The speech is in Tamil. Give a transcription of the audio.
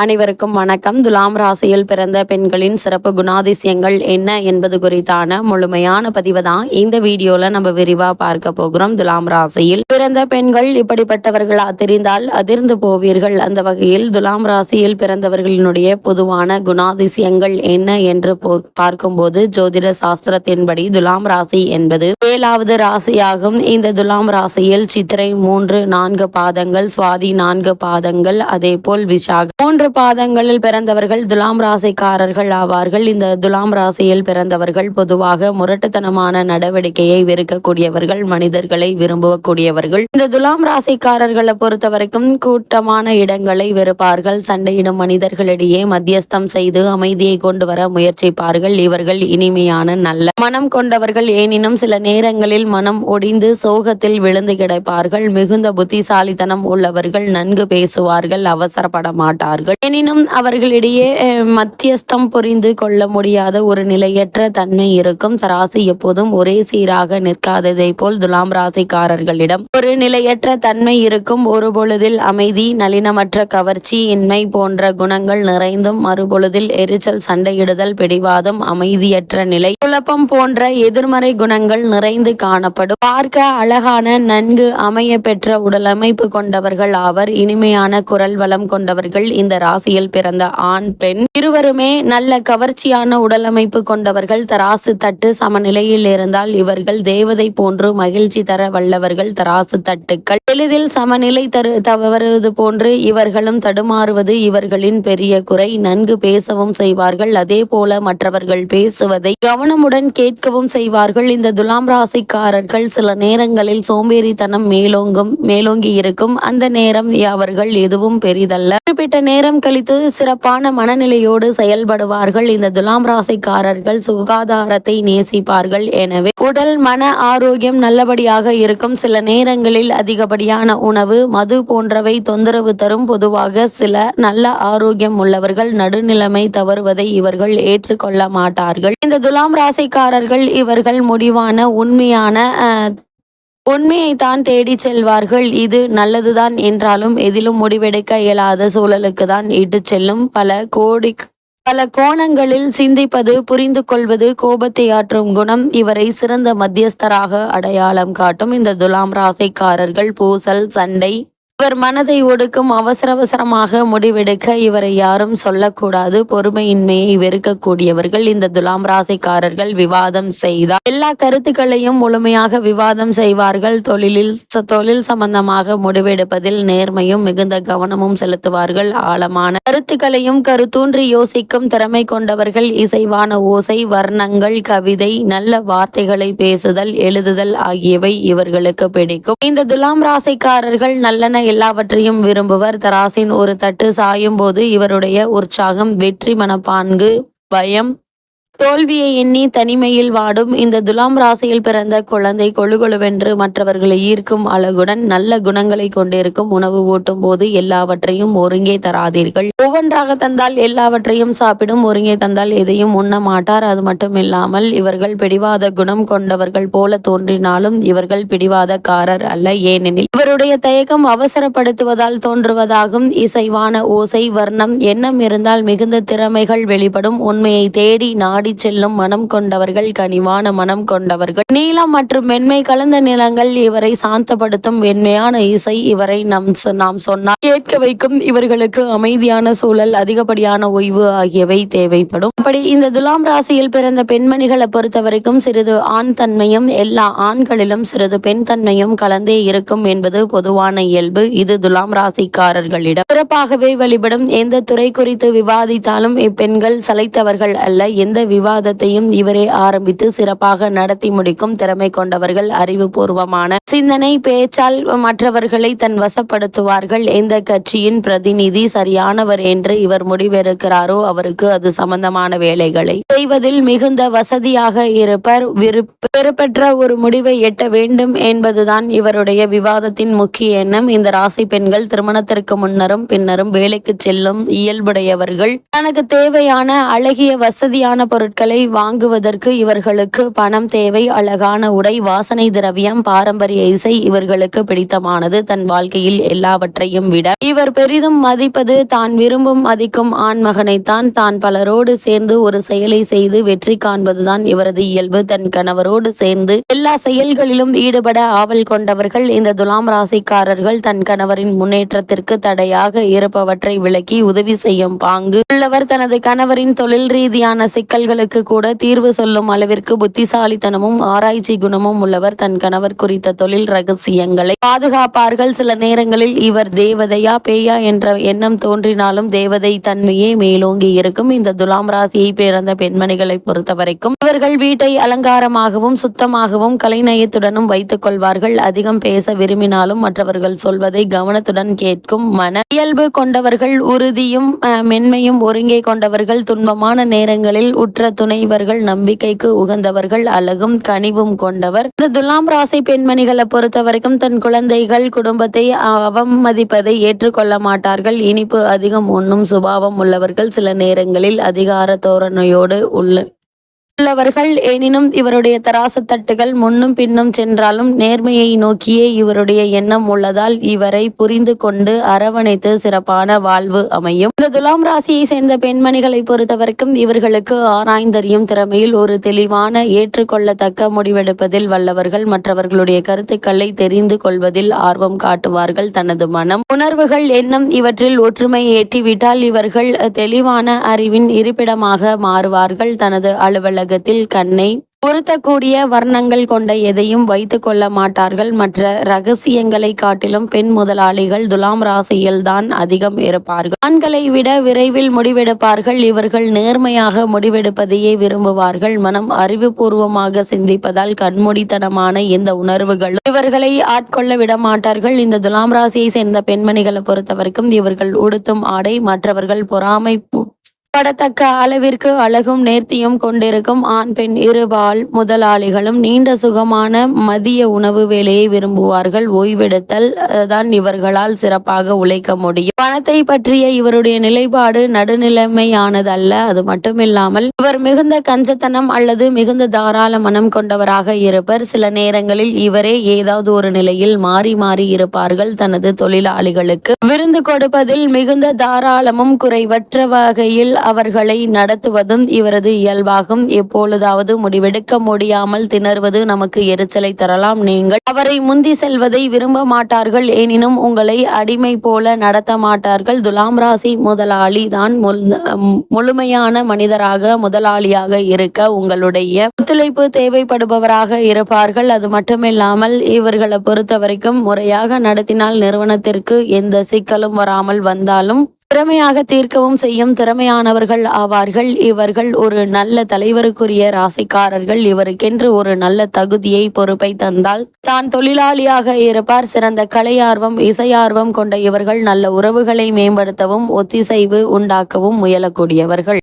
அனைவருக்கும் வணக்கம். துலாம் ராசியில் பிறந்த பெண்களின் சிறப்பு குணாதிசயங்கள் என்ன என்பது குறித்தான முழுமையான பதிவு தான் இந்த வீடியோல நம்ம விரிவா பார்க்க போகிறோம். துலாம் ராசியில் பிறந்த பெண்கள் இப்படிப்பட்டவர்களா தெரிந்தால் அதிர்ந்து போவீர்கள். அந்த வகையில் துலாம் ராசியில் பிறந்தவர்களினுடைய பொதுவான குணாதிசயங்கள் என்ன என்று போ- பார்க்கும்போது ஜோதிட சாஸ்திரத்தின்படி துலாம் ராசி என்பது ஏழாவது ராசியாகும். இந்த துலாம் ராசியில் சித்திரை மூன்று நான்கு பாதங்கள் சுவாதி நான்கு பாதங்கள் அதே போல் விசாகம் மூன்று பாதங்களில் பிறந்தவர்கள் துலாம் ராசிக்காரர்கள் ஆவார்கள். இந்த துலாம் ராசியில் பிறந்தவர்கள் பொதுவாக முரட்டுத்தனமான நடவடிக்கையை வெறுக்கக்கூடியவர்கள் மனிதர்களை விரும்பக்கூடியவர்கள் இந்த துலாம் ராசிக்காரர்களை பொறுத்த வரைக்கும் கூட்டமான இடங்களை வெறுப்பார்கள். சண்டையிடும் மனிதர்களிடையே மத்தியஸ்தம் செய்து அமைதியை கொண்டு வர முயற்சிப்பார்கள். இவர்கள் இனிமையான நல்ல மனம் கொண்டவர்கள். ஏனினும் சில நேரங்களில் மனம் ஒடிந்து சோகத்தில் விழுந்து கிடைப்பார்கள். மிகுந்த புத்திசாலித்தனம் உள்ளவர்கள் நன்கு பேசுவார்கள். அவசரப்பட மாட்டார்கள். எனினும் அவர்களிடையே மத்தியஸ்தம் புரிந்து கொள்ள முடியாத ஒரு நிலையற்ற தன்மை இருக்கும். தராசு எப்போதும் ஒரே சீராக நிற்காததை போல் துலாம் ராசிக்காரர்களிடம் ஒரு நிலையற்ற தன்மை இருக்கும். ஒரு பொழுதில் அமைதி நளினமற்ற கவர்ச்சி இன்மை போன்ற குணங்கள் நிறைந்தும் மறுபொழுதில் எரிச்சல் சண்டையிடுதல் பிடிவாதம் அமைதியற்ற நிலை குழப்பம் போன்ற எதிர்மறை குணங்கள் நிறைந்து காணப்படும். பார்க்க அழகான நன்கு அமைய பெற்ற உடலமைப்பு கொண்டவர்கள் ஆவர். இனிமையான குரல் வளம் கொண்டவர்கள் இந்த ராசியில் பிறந்த ஆண் பெண். இருவருமே நல்ல கவர்ச்சியான உடலமைப்பு கொண்டவர்கள். தராசு தட்டு சமநிலையில் இருந்தால் இவர்கள் தேவதை போன்று மகிழ்ச்சி தர வல்லவர்கள். தராசு தட்டுக்கள் எளிதில் சமநிலை தரு தவறுவது போன்று இவர்களும் தடுமாறுவது இவர்களின் பெரிய குறை. நன்கு பேசவும் செய்வார்கள். அதே போல மற்றவர்கள் பேசுவதை கவனமுடன் கேட்கவும் செய்வார்கள். இந்த துலாம் ராசிக்காரர்கள் சில நேரங்களில் சோம்பேறித்தனம் மேலோங்கும் மேலோங்கி இருக்கும் அந்த நேரம் அவர்கள் எதுவும் பெரிதல்ல. குறிப்பிட்ட நேரம் கழித்து சிறப்பான மனநிலையோடு செயல்படுவார்கள். இந்த துலாம் ராசிக்காரர்கள் சுகாதாரத்தை நேசிப்பார்கள். எனவே உடல் மன ஆரோக்கியம் நல்லபடியாக இருக்கும். சில நேரங்களில் அதிகப்படியான உணவு மது போன்றவை தொந்தரவு தரும். பொதுவாக சில நல்ல ஆரோக்கியம் உள்ளவர்கள் நடுநிலைமை தவறுவதை இவர்கள் ஏற்றுக்கொள்ள மாட்டார்கள். இந்த துலாம் ராசிக்காரர்கள் இவர்கள் முடிவான உண்மையான உண்மையைத்தான் உண்மையை தான் செல்வார்கள். இது நல்லதுதான் என்றாலும் எதிலும் முடிவெடுக்க இயலாத சூழலுக்கு தான் இட்டு செல்லும். பல கோடி பல கோணங்களில் சிந்திப்பது புரிந்து கொள்வது கோபத்தை ஆற்றும் குணம் இவரை சிறந்த மத்தியஸ்தராக அடையாளம் காட்டும். இந்த துலாம் ராசிக்காரர்கள் பூசல் சண்டை இவர் மனதை ஒடுக்கும் அவசர அவசரமாக முடிவெடுக்க இவரை யாரும் சொல்லக்கூடாது. பொறுமையின்மையை வெறுக்கக்கூடியவர்கள் இந்த துலாம் ராசிக்காரர்கள் விவாதம் செய்தார் எல்லா கருத்துக்களையும் முழுமையாக விவாதம் செய்வார்கள். தொழிலில் தொழில் சம்பந்தமாக முடிவெடுப்பதில் நேர்மையும் மிகுந்த கவனமும் செலுத்துவார்கள். ஆழமான கருத்துக்களையும் கருத்தூன்றி யோசிக்கும் திறமை கொண்டவர்கள் இசைவான ஓசை வர்ணங்கள் கவிதை நல்ல வார்த்தைகளை பேசுதல் எழுதுதல் ஆகியவை இவர்களுக்கு பிடிக்கும். இந்த துலாம் ராசிக்காரர்கள் நல்லன எல்லாவற்றையும் விரும்புவர். தராசின் ஒரு தட்டு சாயும் போது இவருடைய உற்சாகம் வெற்றி மனப்பான்கு பயம் தோல்வியை எண்ணி தனிமையில் வாடும் இந்த துலாம் ராசியில் பிறந்த குழந்தை கொழுகொழுவென்று மற்றவர்களை ஈர்க்கும் அழகுடன் நல்ல குணங்களை கொண்டிருக்கும் உணவு ஊட்டும் போது எல்லாவற்றையும் ஒருங்கே தராதீர்கள். ஒவ்வொன்றாக தந்தால் எல்லாவற்றையும் சாப்பிடும் ஒருங்கே தந்தால் எதையும் உண்ண மாட்டார். அது மட்டும் இல்லாமல் இவர்கள் பிடிவாத குணம் கொண்டவர்கள் போல தோன்றினாலும் இவர்கள் பிடிவாதக்காரர் அல்ல. ஏனெனில் இவருடைய தயக்கம் அவசரப்படுத்துவதால் தோன்றுவதாகும். இசைவான ஓசை வர்ணம் எண்ணம் இருந்தால் மிகுந்த திறமைகள் வெளிப்படும். உண்மையை தேடி நாடு செல்லும் மனம் கொண்டவர்கள் கனிவான மனம் கொண்டவர்கள். நீலம் மற்றும் மென்மை கலந்த நிறங்கள் இவரை சாந்தப்படுத்தும் வெண்மையான இசை இவரை நம் நாம் சொன்னால் கேட்க வைக்கும் இவர்களுக்கு அமைதியான சூழல் அதிகப்படியான ஓய்வு ஆகியவை தேவைப்படும். அப்படி இந்த துலாம் ராசியில் பிறந்த பெண்மணிகளை பொறுத்தவரைக்கும் சிறிது ஆண் தன்மையும் எல்லா ஆண்களிலும் சிறிது பெண் தன்மையும் கலந்தே இருக்கும் என்பது பொதுவான இயல்பு. இது துலாம் ராசிக்காரர்களிடம் சிறப்பாகவே வழிபடும். எந்த துறை குறித்து விவாதித்தாலும் இப்பெண்கள் சளைத்தவர்கள் அல்ல. எந்த விவாதத்தையும் இவரே ஆரம்பித்து சிறப்பாக நடத்தி முடிக்கும் திறமை கொண்டவர்கள் அறிவுபூர்வமான சிந்தனை பேச்சால் மற்றவர்களை தன் வசப்படுத்துவார்கள். எந்த கட்சியின் பிரதிநிதி சரியானவர் என்று இவர் முடிவெடுக்கிறாரோ அவருக்கு அது சம்பந்தமான வேலைகளை செய்வதில் மிகுந்த வசதியாக இருப்பர். பெறப்பெற்ற ஒரு முடிவை எட்ட வேண்டும் என்பதுதான் இவருடைய விவாதத்தின் முக்கிய எண்ணம். இந்த ராசி பெண்கள் திருமணத்திற்கு முன்னரும் பின்னரும் வேலைக்கு செல்லும் இயல்புடையவர்கள். தனக்கு தேவையான அழகிய வசதியான பொருள் பொருட்களை வாங்குவதற்கு இவர்களுக்கு பணம் தேவை. அழகான உடை வாசனை திரவியம் பாரம்பரிய இசை இவர்களுக்கு பிடித்தமானது. தன் வாழ்க்கையில் எல்லாவற்றையும் விட இவர் பெரிதும் மதிப்பது தான் விரும்பும் மதிக்கும் ஆண்மகனைத்தான் தான் பலரோடு சேர்ந்து ஒரு செயலை செய்து வெற்றி காண்பதுதான் இவரது இயல்பு. தன் கணவரோடு சேர்ந்து எல்லா செயல்களிலும் ஈடுபட ஆவல் கொண்டவர்கள் இந்த துலாம் ராசிக்காரர்கள் தன் கணவரின் முன்னேற்றத்திற்கு தடையாக இருப்பவற்றை விலக்கி உதவி செய்யும் பாங்கு உள்ளவர். தனது கணவரின் தொழில் ரீதியான சிக்கல்கள் சிக்கல்களுக்கு கூட தீர்வு சொல்லும் அளவிற்கு புத்திசாலித்தனமும் ஆராய்ச்சி குணமும் உள்ளவர் தன் கணவர் குறித்த தொழில் ரகசியங்களை பாதுகாப்பார்கள். சில நேரங்களில் இவர் தேவதையா பேயா என்ற எண்ணம் தோன்றினாலும் தேவதை தன்மையே மேலோங்கி இருக்கும். இந்த துலாம் ராசியை பிறந்த பெண்மணிகளை பொறுத்தவரைக்கும் இவர்கள் வீட்டை அலங்காரமாகவும் சுத்தமாகவும் கலைநயத்துடனும் வைத்துக் கொள்வார்கள். அதிகம் பேச விரும்பினாலும் மற்றவர்கள் சொல்வதை கவனத்துடன் கேட்கும் மன இயல்பு கொண்டவர்கள் உறுதியும் மென்மையும் ஒருங்கே கொண்டவர்கள். துன்பமான நேரங்களில் உட் உற்ற துணைவர்கள் நம்பிக்கைக்கு உகந்தவர்கள் அழகும் கனிவும் கொண்டவர். இந்த துலாம் ராசி பெண்மணிகளை பொறுத்த வரைக்கும் தன் குழந்தைகள் குடும்பத்தை அவமதிப்பதை ஏற்றுக்கொள்ள மாட்டார்கள். இனிப்பு அதிகம் உண்ணும் சுபாவம் உள்ளவர்கள் சில நேரங்களில் அதிகார தோரணையோடு உள்ள உள்ளவர்கள் எனினும் இவருடைய தராசு தட்டுகள் முன்னும் பின்னும் சென்றாலும் நேர்மையை நோக்கியே இவருடைய எண்ணம் உள்ளதால் இவரை புரிந்து கொண்டு அரவணைத்து சிறப்பான வாழ்வு அமையும். இந்த துலாம் ராசியை சேர்ந்த பெண்மணிகளை பொறுத்தவரைக்கும் இவர்களுக்கு ஆராய்ந்தறியும் திறமையில் ஒரு தெளிவான ஏற்றுக்கொள்ளத்தக்க முடிவெடுப்பதில் வல்லவர்கள் மற்றவர்களுடைய கருத்துக்களை தெரிந்து கொள்வதில் ஆர்வம் காட்டுவார்கள் தனது மனம். உணர்வுகள் எண்ணம் இவற்றில் ஒற்றுமை ஏற்றிவிட்டால் இவர்கள் தெளிவான அறிவின் இருப்பிடமாக மாறுவார்கள் தனது அலுவலகத்தில் கண்ணை பொருத்தக்கூடிய வர்ணங்கள் கொண்ட எதையும் வைத்து கொள்ள மாட்டார்கள். மற்ற ரகசியங்களை காட்டிலும் பெண் முதலாளிகள் துலாம் ராசியில் தான் அதிகம் இருப்பார்கள். ஆண்களை விட விரைவில் முடிவெடுப்பார்கள். இவர்கள் நேர்மையாக முடிவெடுப்பதையே விரும்புவார்கள். மனம் அறிவுபூர்வமாக சிந்திப்பதால் கண்மூடித்தனமான இந்த உணர்வுகள் இவர்களை ஆட்கொள்ள விட மாட்டார்கள். இந்த துலாம் ராசியை சேர்ந்த பெண்மணிகளை பொறுத்தவரைக்கும் இவர்கள் உடுத்தும் ஆடை மற்றவர்கள் பொறாமை படத்தக்க அளவிற்கு அழகும் நேர்த்தியும் கொண்டிருக்கும் ஆண் பெண் இருபால் முதலாளிகளும் நீண்ட சுகமான மதிய உணவு வேலையை விரும்புவார்கள். ஓய்வெடுத்தல் தான் இவர்களால் சிறப்பாக உழைக்க முடியும். பணத்தை பற்றிய இவருடைய நிலைப்பாடு நடுநிலைமையானதல்ல. அது மட்டுமில்லாமல் இவர் மிகுந்த கஞ்சத்தனம் அல்லது மிகுந்த தாராள மனம் கொண்டவராக இருப்பர். சில நேரங்களில் இவரே ஏதாவது ஒரு நிலையில் மாறி மாறி இருப்பார்கள் தனது தொழிலாளிகளுக்கு. விருந்து கொடுப்பதில் மிகுந்த தாராளமும் குறைவற்ற வகையில் அவர்களை நடத்துவதும் இவரது இயல்பாகும். எப்பொழுதாவது முடிவெடுக்க முடியாமல் திணறுவது நமக்கு எரிச்சலை தரலாம். நீங்கள் அவரை முந்தி செல்வதை விரும்ப மாட்டார்கள். எனினும் உங்களை அடிமை போல நடத்த மாட்டார்கள். துலாம் ராசி முதலாளி தான் முழு- முழுமையான மனிதராக முதலாளியாக இருக்க உங்களுடைய ஒத்துழைப்பு தேவைப்படுபவராக இருப்பார்கள். அது மட்டுமில்லாமல் இவர்களை பொறுத்த வரைக்கும் முறையாக நடத்தினால் நிறுவனத்திற்கு எந்த சிக்கலும் வராமல் வந்தாலும் திறமையாக தீர்க்கவும் செய்யும் திறமையானவர்கள் ஆவார்கள். இவர்கள் ஒரு நல்ல தலைவருக்குரிய ராசிக்காரர்கள். இவருக்கென்று ஒரு நல்ல தகுதியை பொறுப்பை தந்தால் தான் தொழிலாளியாக இருப்பார். சிறந்த கலையார்வம் இசையார்வம் கொண்ட இவர்கள் நல்ல உறவுகளை மேம்படுத்தவும் ஒத்திசைவு உண்டாக்கவும் முயலக்கூடியவர்கள்.